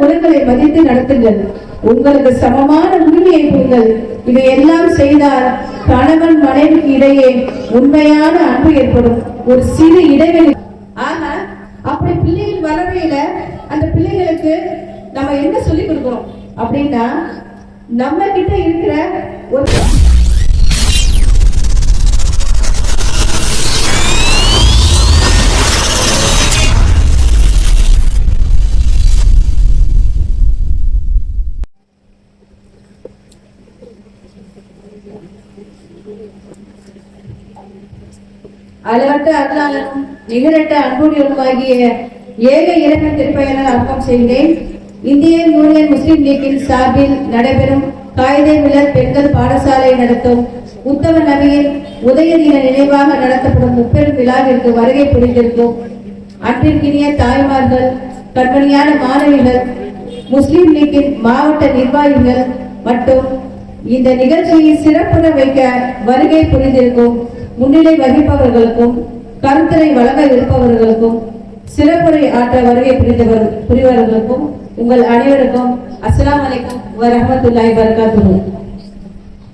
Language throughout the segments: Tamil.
குலங்களை மதித்து நடத்துங்கள். உங்களுக்கு சமமான உரிமையை கொடுங்கள். இதையெல்லாம் செய்தால் கணவன் மனைவிக்கு இடையே உண்மையான அன்பு ஏற்படும். ஒரு சிறு இடைவெளி. ஆக அப்படி பிள்ளைகள் வளரையில அந்த பிள்ளைகளுக்கு நம்ம என்ன சொல்லி கொடுக்கிறோம்? அப்படின்னா நம்ம கிட்ட இருக்கிற ஒரு அளவற்ற அருளாளனும் நிகரற்ற அன்புடையவனுமாகிய ஏக இறைவன் திருப்பெயரால் அர்ப்பம் செய்கிறேன். இந்திய யூனியன் முஸ்லிம் லீக்கின் சார்பில் நடைபெறும் காயிதே மிலர் பெண்கள் பாடசாலை நடத்தும் உத்தம நபியின் உதய தின நினைவாக நடத்தப்படும் முப்பெரும் விழாவிற்கு வருகை புரிந்திருக்கும் அன்பிற்கினிய தாய்மார்கள் கற்பனையான மாணவிகள் முஸ்லிம் லீக்கின் மாவட்ட நிர்வாகிகள் மற்றும் இந்த நிகழ்ச்சியை சிறப்புற வைக்க வருகை புரிந்திருக்கும். முன்னிலை வகிப்பவர்களுக்கும் கருத்துரை வழங்க இருப்பவர்களுக்கும் சிறப்புரை ஆற்ற வருகை புரிந்தவர் புரிவர்களுக்கும் உங்கள் அனைவருக்கும் அஸ்லாம் அலைக்கும் வரமத்துல்லாய் வரகாத்துரு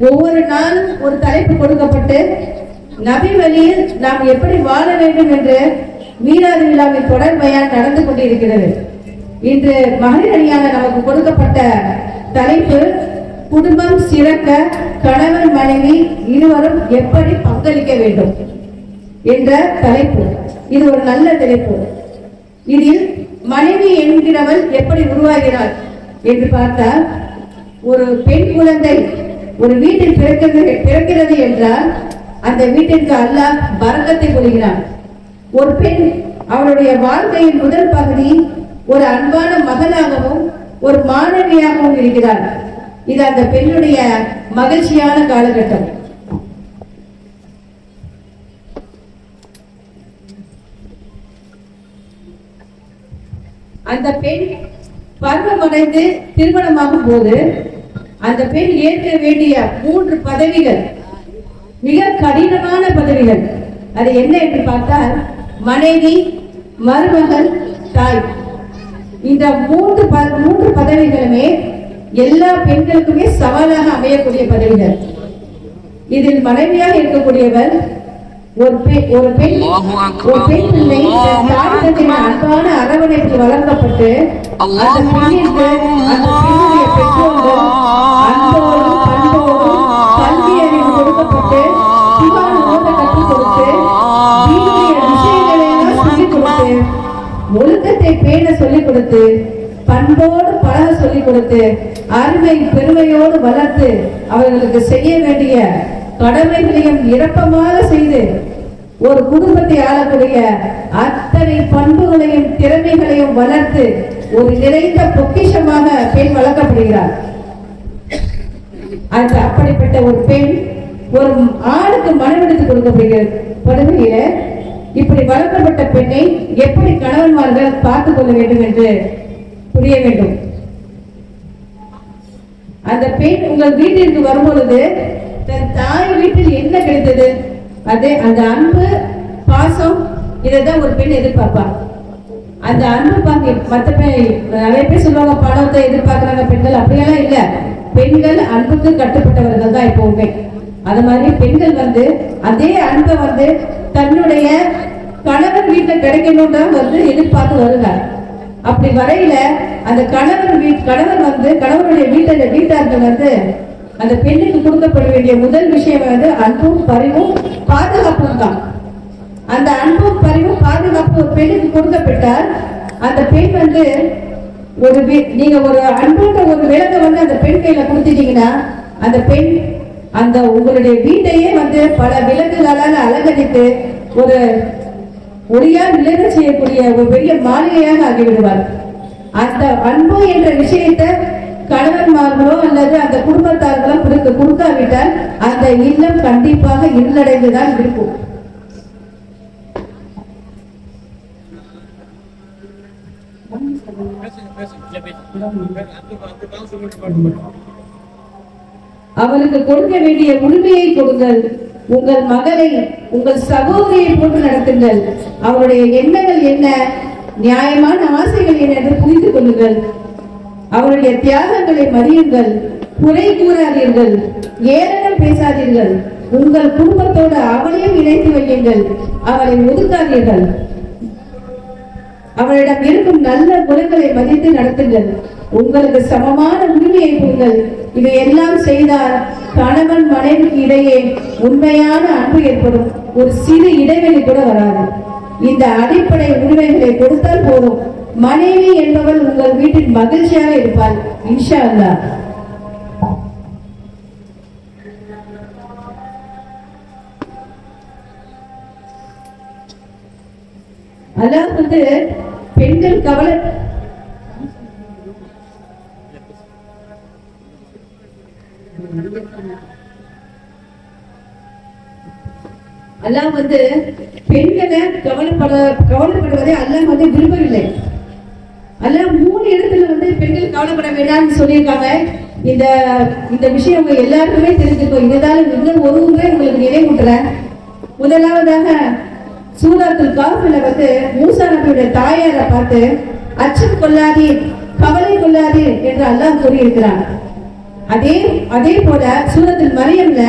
ஒவ்வொரு நாளும் ஒரு தலைப்பு கொடுக்கப்பட்டு நபி வழியில் நாம் எப்படி வாழ வேண்டும் என்று மீராது விழாவின் தொடர் நடந்து கொண்டிருக்கிறது. இன்று மகளிர் அணியாக நமக்கு கொடுக்கப்பட்ட தலைப்பு குடும்பம் சிறக்க கணவன் மனைவி இருவரும் எப்படி பங்களிக்க வேண்டும் என்ற தலைப்பு. இது ஒரு நல்ல தலைப்பு. இதில் மனைவி என்கிறவள் எப்படி உருவாகிறாள் என்று பார்த்தால் ஒரு பெண் குழந்தை ஒரு வீட்டில் பிறக்கிறது பிறக்கிறது என்றால் அந்த வீட்டிற்கு அல்லாஹ் பரக்கத்தை கொள்கிறான் ஒரு பெண் அவளுடைய வாழ்க்கையின் முதல் பகுதி ஒரு அன்பான மகனாகவும் ஒரு மாணவியாகவும் இருக்கிறார் இது அந்த பெண்ணுடைய மகிழ்ச்சியான காலகட்டம். அந்த பெண் பருவமடைந்து திருமணமாகும் போது அந்த பெண் ஏற்க வேண்டிய மூன்று பதவிகள் மிக கடினமான பதவிகள். அது என்ன என்று பார்த்தால் மனைவி மருமகள் தாய். இந்த மூன்று ப- மூன்று பதவிகளுமே எல்லா பெண்களுக்குமே சவாலாக அமையக்கூடிய பதவிகள். இதில் மனைவியாக இருக்கக்கூடியவர் ஒரு பெண் ஒரு பெண் ஒரு பெண் பிள்ளை தன் தாய் தந்தையின் அன்பான அரவணைப்பில் வளர்க்கப்பட்டு அந்த பெண்ணிற்கு அந்த பெண்ணுடைய பெற்றோர்கள் அன்போடும் பண்போடும் கல்வி அறிவு கொடுக்கப்பட்டு குர்ஆன் ஓத கற்றுக் கொடுத்து தீனுடைய விஷயங்களை எல்லாம் சொல்லிக் கொடுத்து ஒழுக்கத்தை பேண சொல்லிக் கொடுத்து பண்போடு பழக சொல்லிக் கொடுத்து அருமை பெருமையோடு வளர்த்து அவர்களுக்கு செய்ய வேண்டிய கடமைகளையும் இரப்பமாக செய்து ஒரு குடும்பத்தை ஆளக்கூடிய அத்தனை பண்புகளையும் திறமைகளையும் வளர்த்து ஒரு நிறைந்த பொக்கிஷமாக பெண் வளர்க்கப்படுகிறார். அந்த அப்படிப்பட்ட ஒரு பெண் ஒரு ஆணுக்கு மனமெடுத்து கொடுக்கப்படுகிறது இப்படி வளர்க்கப்பட்ட பெண்ணை எப்படி கணவன்மார்கள் பார்த்துக் கொள்ள வேண்டும் என்று புரிய வேண்டும். அந்த பெண் உங்கள் வீட்டிற்கு வரும்பொழுது தன் தாய் வீட்டில் என்ன கிடைத்தது? அது அந்த அன்பு பாசம் இதைதான் ஒரு பெண் எதிர்பார்ப்பா அந்த அன்பு பாக்கி மற்ற பெண் நிறைய பேர் சொல்லுவாங்க பணத்தை எதிர்பார்க்குறாங்க பெண்கள் அப்படியெல்லாம் இல்ல. பெண்கள் அன்புக்கு கட்டுப்பட்டவர்கள் தான் எப்பவுமே. அது மாதிரி பெண்கள் வந்து அதே அன்பை வந்து தன்னுடைய கணவன் வீட்டில் கிடைக்கணும் தான் வந்து எதிர்பார்த்து வருகிறார். அப்படி வரையில அந்த கணவர் வீட் கணவன் வந்து கணவனுடைய வீட்டில் வீட்டார்கள் வந்து அந்த பெண்ணுக்கு கொடுக்கப்பட வேண்டிய முதல் விஷயம் வந்து அன்பும் பரிவும் பாதுகாப்பும் தான். அந்த அன்பும் பரிவும் பாதுகாப்பு ஒரு பெண்ணுக்கு கொடுக்கப்பட்டால் அந்த பெண் வந்து ஒரு வீ- நீங்க ஒரு அன்புன்ற ஒரு விலங்கை வந்து அந்த பெண் கையில கொடுத்துட்டீங்கன்னா அந்த பெண் அந்த உங்களுடைய வீட்டையே வந்து பல விலங்குகளால் அலங்கரித்து ஒரு ஒளியால் விளைய செய்யக்கூடிய ஒரு பெரிய மாளிகையாக ஆகிவிடுவார். அந்த அன்பு என்ற விஷயத்தை கணவன்மார்களோ அல்லது அந்த குடும்பத்தார்களோ கொடுக்க கொடுக்காவிட்டால் அந்த இல்லம் கண்டிப்பாக இருளடைந்துதான் இருக்கும். அவருக்கு கொடுக்க வேண்டிய உரிமையை கொடுங்கள். உங்கள் மகளை உங்கள் சகோதரியை போட்டு நடத்துங்கள். அவருடைய எண்ணங்கள் என்ன? நியாயமான ஆசைகள் என்ன என்று புரிந்து கொள்ளுங்கள். அவருடைய தியாகங்களை மதியுங்கள் குறை கூறாதீர்கள். ஏளனம் பேசாதீர்கள். உங்கள் குடும்பத்தோடு அவளையும் இணைத்து வையுங்கள். அவளை ஒதுக்காதீர்கள். அவளிடம் இருக்கும் நல்ல குணங்களை மதித்து நடத்துங்கள். உங்களுக்கு சமமான உரிமையை கொடுங்கள். இதையெல்லாம் செய்தால் கணவன் மனைவிக்கு இடையே உண்மையான அன்பு ஏற்படும் ஒரு சிறு இடைவெளி கூட வராது. இந்த அடிப்படை உரிமைகளை கொடுத்தால் போதும். மனைவி என்பவள் உங்கள் வீட்டில் மகிழ்ச்சியாக இருப்பாள். இன்ஷா அல்லா அல்லாஹ் வந்து பெண்கள் கவலை அல்லாஹ் வந்து பெண்களை கவலைப்பட கவலைப்படுவதை அல்லாஹ் வந்து விரும்பவில்லை. அல்லாஹ் மூணு இடத்துல வந்து பெண்கள் கவலைப்பட வேண்டாம்னு சொல்லியிருக்காங்க. இந்த இந்த விஷயம் உங்க எல்லாருக்குமே தெரிஞ்சுக்கும் இருந்தாலும் இன்னும் ஒரு முறை உங்களுக்கு நினைவூட்டுறேன் முதலாவதாக சூராத்துல் காஃபில வந்து மூசா நபியுடைய தாயாரை பார்த்து அச்சம் கொள்ளாதீர் கவலை கொள்ளாதீர் என்று அல்லாஹ் கூறியிருக்கிறான். அதே அதே போல சூரத்தில் மரியம்ல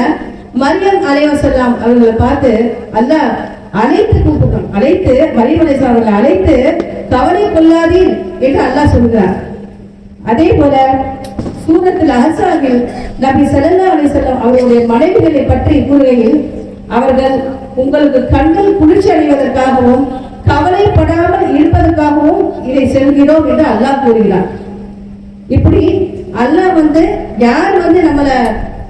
மரியம் அலைவசல்லாம் அவர்களை பார்த்து அல்லாஹ் அழைத்து கூப்பிட்டான் அழைத்து மரியம் அலைஹிஸ்ஸலாம் அவர்களை அழைத்து கவலை கொள்ளாதீர் என்று அல்லாஹ் சொல்கிறார் அதே போல சூரத்தில் அஹசாவில் நபி ஸல்லல்லாஹு அலைஹி செல்லம் அவருடைய மனைவிகளை பற்றி கூறுகையில் அவர்கள் உங்களுக்கு கண்கள் குளிர்ச்சி அடைவதற்காகவும் கவலைப்படாமல் இருப்பதற்காகவும் இதை செல்கிறோம் என்று அல்லாஹ் கூறுகிறார். இப்படி அல்லாஹ் வந்து யார் வந்து நம்மள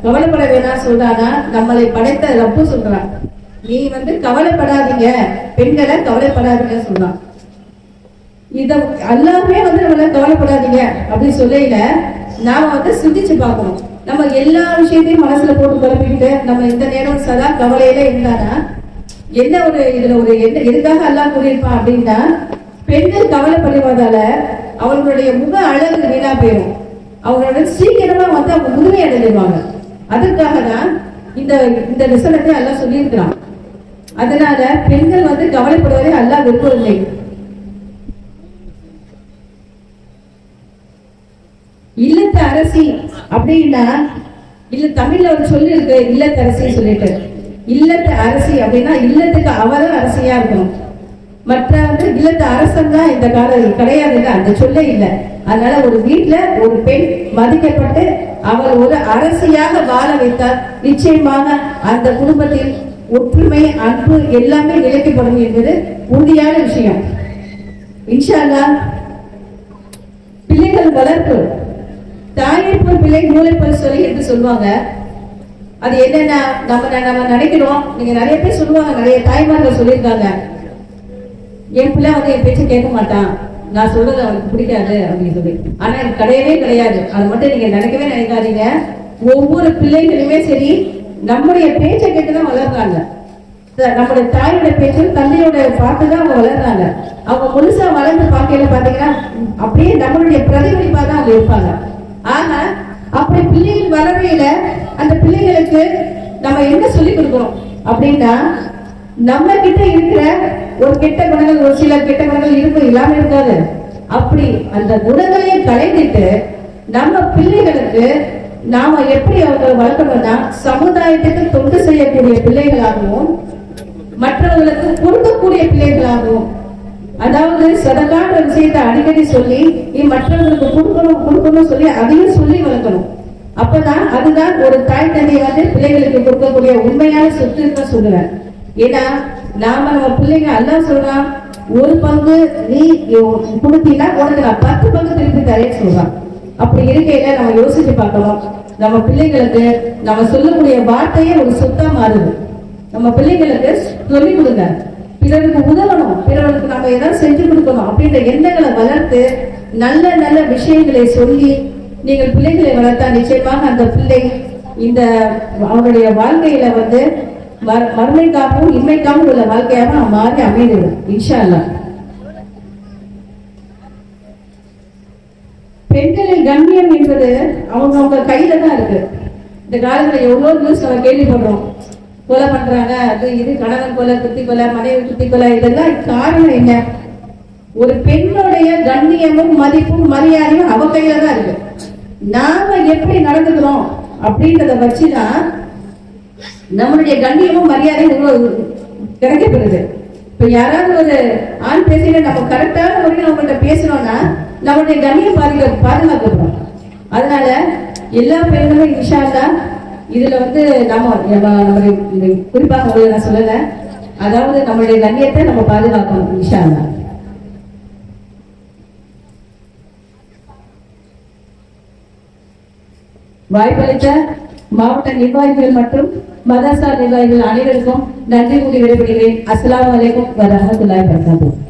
கவலைப்பட வேணாம் சொல்றானா? நம்மளை படைத்த ரப்பு சொல்றான். நீ வந்து கவலைப்படாதீங்க. பெண்களை கவலைப்படாதீங்க சொல்றான். இத எல்லாமே வந்து நம்மள கவலைப்படாதீங்க. அப்படி சொல்லையில நாம வந்து சிந்திச்சு பார்க்கணும். நம்ம எல்லா விஷயத்தையும் மனசுல போட்டு குழப்பிக்கிட்டு நம்ம இந்த நேரம் சதா கவலையில இருந்தானா? என்ன ஒரு இதுல ஒரு என்ன எதுக்காக எல்லாம் கூறியிருப்பான் அப்படின்னா பெண்கள் கவலைப்படுவதால அவர்களுடைய முக அழகு வீணா போயிடும் அவங்களோட சீக்கிரமா வந்து அவங்க முழுமை அடைஞ்சிருவாங்க. அதுக்காக தான் இந்த இந்த விசனத்தை எல்லாம் சொல்லியிருக்கிறான். அதனால பெண்கள் வந்து கவலைப்படுவதை அல்லா விரும்பவில்லை. இல்லத்து அரசி அப்படின்னா இல்ல தமிழ்ல ஒரு சொல்லி இருக்கு இல்லத்தரசி சொல்லிட்டு. இல்லத்து அரசி அப்படின்னா இல்லத்துக்கு அவரும் அரசியா இருக்கணும். மற்ற வந்து இல்லத்து அரசன் தான் இந்த கால கிடையாதுல்ல அந்த சொல்ல இல்லை. அதனால ஒரு வீட்டுல ஒரு பெண் மதிக்கப்பட்டு அவர் ஒரு அரசியாக வாழ வைத்தால் நிச்சயமாக அந்த குடும்பத்தில் ஒற்றுமை அன்பு எல்லாமே நிலைக்கப்படும் என்பது உறுதியான விஷயம். இன்ஷால்லா பிள்ளைகள் வளர்ப்பு. தாயை போல் பிள்ளை மூளை போல் சொல்லி என்று சொல்லுவாங்க. அது என்னென்ன நம்ம நம்ம நினைக்கிறோம். நீங்க நிறைய பேர் சொல்லுவாங்க நிறைய தாய்மார்கள் சொல்லியிருக்காங்க. என் பிள்ளை வந்து என் பேச்சு கேட்க மாட்டான். நான் சொல்றது அவனுக்கு பிடிக்காது அப்படின்னு சொல்லி ஆனா எனக்கு கிடையவே கிடையாது. அது மட்டும் நீங்க நினைக்கவே நினைக்காதீங்க. ஒவ்வொரு பிள்ளைகளுமே சரி நம்முடைய பேச்சை கேட்டுதான் வளர்றாங்க. நம்மளுடைய நம்முடைய தாயோட பேச்சு தந்தையோட பார்த்துதான் அவங்க வளர்றாங்க. அவங்க முழுசா வளர்ந்து பார்க்கையில பாத்தீங்கன்னா அப்படியே நம்மளுடைய பிரதிபலிப்பா தான் அவங்க இருப்பாங்க. ஆனா அப்படி பிள்ளைகள் வளரையில அந்த பிள்ளைகளுக்கு நம்ம என்ன சொல்லி கொடுக்கிறோம் அப்படின்னா நம்ம கிட்ட இருக்கிற ஒரு கெட்ட குணங்கள் ஒரு சில கெட்ட குணங்கள் இருக்கும் இல்லாம இருக்காது. அப்படி அந்த குணங்களையும் கலைந்துட்டு நம்ம பிள்ளைகளுக்கு நாம எப்படி அவங்க வளர்க்கணும்னா சமுதாயத்துக்கு தொண்டு செய்யக்கூடிய பிள்ளைகளாகவும் மற்றவர்களுக்கு கொடுக்கக்கூடிய பிள்ளைகளாகவும். அதாவது சதகான்ற விஷயத்தை அடிக்கடி சொல்லி நீ மற்றவங்களுக்கு கொடுக்கணும் கொடுக்கணும் சொல்லி அதையும் சொல்லி வளர்க்கணும். அப்பதான் அதுதான் ஒரு தாய் தந்தை வந்து பிள்ளைகளுக்கு கொடுக்கக்கூடிய உண்மையான சொத்துன்னு சொல்லுவேன். ஏன்னா நாம நம்ம பிள்ளைங்க அல்லா சொல்றான் ஒரு பங்கு நீ கொடுத்தீங்கன்னா உனக்கு நான் பத்து பங்கு திருப்பி தரேன்னு சொல்றான். அப்படி இருக்கையில நம்ம யோசிச்சு பார்க்கணும். நம்ம பிள்ளைங்களுக்கு நம்ம சொல்லக்கூடிய வார்த்தையே ஒரு சொத்தா மாறுது. நம்ம பிள்ளைங்களுக்கு சொல்லிக் கொடுங்க. பிறருக்கு உதவணும். பிறருக்கு நம்ம ஏதாவது செஞ்சு கொடுக்கணும் அப்படின்ற எண்ணங்களை வளர்த்து நல்ல நல்ல விஷயங்களை சொல்லி நீங்கள் பிள்ளைகளை வளர்த்தா நிச்சயமாக அந்த பிள்ளை இந்த அவருடைய வாழ்க்கையில வந்து மறுமைக்காகவும் இன்மைக்காகவும் உள்ள வாழ்க்கையாக மாறி அமைந்துவிடும் இன்ஷா அல்லா பெண்களின் கண்ணியம் என்பது அவங்க அவங்க கையில தான் இருக்கு. இந்த காலத்துல எவ்வளவு நியூஸ் நம்ம கேள்விப்படுறோம். கொலை பண்றாங்க அது இது கணவன் கொலை குத்தி கொலை மனைவி குத்தி கொலை இதெல்லாம் காரணம் என்ன? ஒரு பெண்ணுடைய கண்ணியமும் மதிப்பும் மரியாதையும் அவ கையில தான் இருக்கு. நாம எப்படி நடந்துக்கிறோம் அப்படின்றத வச்சுதான் நம்மளுடைய கண்ணியமும் மரியாதையும் கிடைக்கப்படுது. இப்ப யாராவது ஒரு ஆண் பேசின நம்ம கரெக்டான முறையில் அவங்கள்ட்ட பேசணும்னா நம்மளுடைய கண்ணியம் பாதுகா பாதுகாக்கப்படும். அதனால எல்லா பெண்களும் இன்ஷா தான் இதுல வந்து நாம நம்ம நம்மளுடைய குறிப்பாக உங்களுக்கு நான் சொல்லல. அதாவது நம்மளுடைய கண்ணியத்தை நம்ம பாதுகாக்கணும் இன்ஷா தான் வாய்ப்பளித்த மாவட்ட நிர்வாகிகள் மற்றும் மதரசா நிர்வாகிகள் அனைவருக்கும் நன்றி கூறி விடைபெறுகிறேன். அஸ்லாம் வலைக்கும் வரமத்துல்லாய் வபரகாத்துஹு.